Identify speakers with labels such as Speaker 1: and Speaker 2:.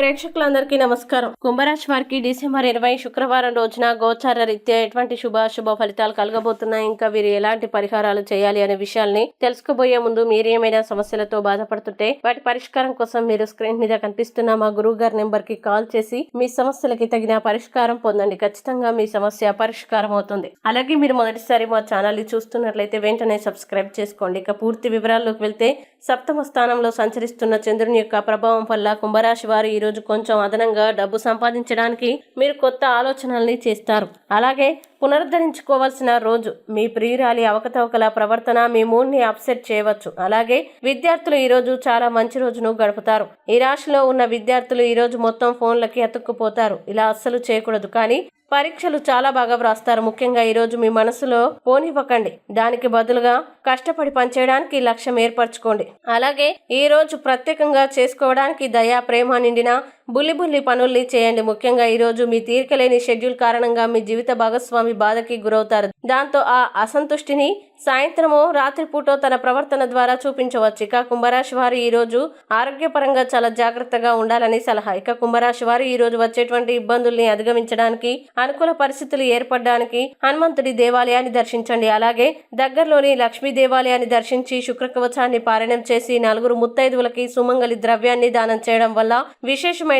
Speaker 1: ప్రేక్షకులందరికీ నమస్కారం. కుంభరాశి వారికి డిసెంబర్ ఇరవై శుక్రవారం రోజున గోచార రీత్యా ఎటువంటి శుభాశుభ ఫలితాలు కలగబోతున్నాయి? ఇంకా వీరు ఎలాంటి పరిహారాలు చేయాలి అనే విషయాల్ని తెలుసుకోబోయే ముందు మీరు ఏమైనా సమస్యలతో బాధపడుతుంటే వాటి పరిష్కారం కోసం మీరు స్క్రీన్ మీద కనిపిస్తున్న మా గురువు గారి నెంబర్కి కాల్ చేసి మీ సమస్యలకి తగిన పరిష్కారం పొందండి. ఖచ్చితంగా మీ సమస్య పరిష్కారం అవుతుంది. అలాగే మీరు మొదటిసారి మా ఛానల్ చూస్తున్నట్లయితే వెంటనే సబ్స్క్రైబ్ చేసుకోండి. ఇక పూర్తి వివరాల్లోకి వెళ్తే సప్తమ స్థానంలో సంచరిస్తున్న చంద్రుని యొక్క ప్రభావం వల్ల కుంభరాశి వారు ఈరోజు కొంచెం అదనంగా డబ్బు సంపాదించడానికి మీరు కొత్త ఆలోచనల్ని చేస్తారు. అలాగే పునరుద్ధరించుకోవాల్సిన రోజు. మీ ప్రియురాలి అవకతవకల ప్రవర్తన మీ మూడ్ని అప్సెట్ చేయవచ్చు. అలాగే విద్యార్థులు ఈ రోజు చాలా మంచి రోజును గడుపుతారు. ఈ రాశిలో ఉన్న విద్యార్థులు ఈ రోజు మొత్తం ఫోన్లకి అతుక్కుపోతారు. ఇలా అస్సలు చేయకూడదు. కానీ పరీక్షలు చాలా బాగా వ్రాస్తారు. ముఖ్యంగా ఈరోజు మీ మనసులో పోనివ్వకండి. దానికి బదులుగా కష్టపడి పనిచేయడానికి లక్ష్యం ఏర్పరచుకోండి. అలాగే ఈ రోజు ప్రత్యేకంగా చేసుకోవడానికి దయా ప్రేమ నిండిన బుల్లి బుల్లి పనుల్ని చేయండి. ముఖ్యంగా ఈ రోజు మీ తీరికలేని షెడ్యూల్ కారణంగా మీ జీవిత భాగస్వామి బాధకి గురవుతారు. దాంతో ఆ అసంతుష్టిని సాయంత్రమో రాత్రిపూటో తన ప్రవర్తన ద్వారా చూపించవచ్చు. ఇక కుంభరాశి వారు ఈ రోజు ఆరోగ్యపరంగా చాలా జాగ్రత్తగా ఉండాలని సలహా. ఇక కుంభరాశి వారు ఈ రోజు వచ్చేటువంటి ఇబ్బందుల్ని అధిగమించడానికి అనుకూల పరిస్థితులు ఏర్పడడానికి హనుమంతుడి దేవాలయాన్ని దర్శించండి. అలాగే దగ్గరలోని లక్ష్మీ దేవాలయాన్ని దర్శించి శుక్రకవచాన్ని పారాయణం చేసి నలుగురు ముత్తైదువులకి సుమంగలి ద్రవ్యాన్ని దానం చేయడం వల్ల విశేషమైన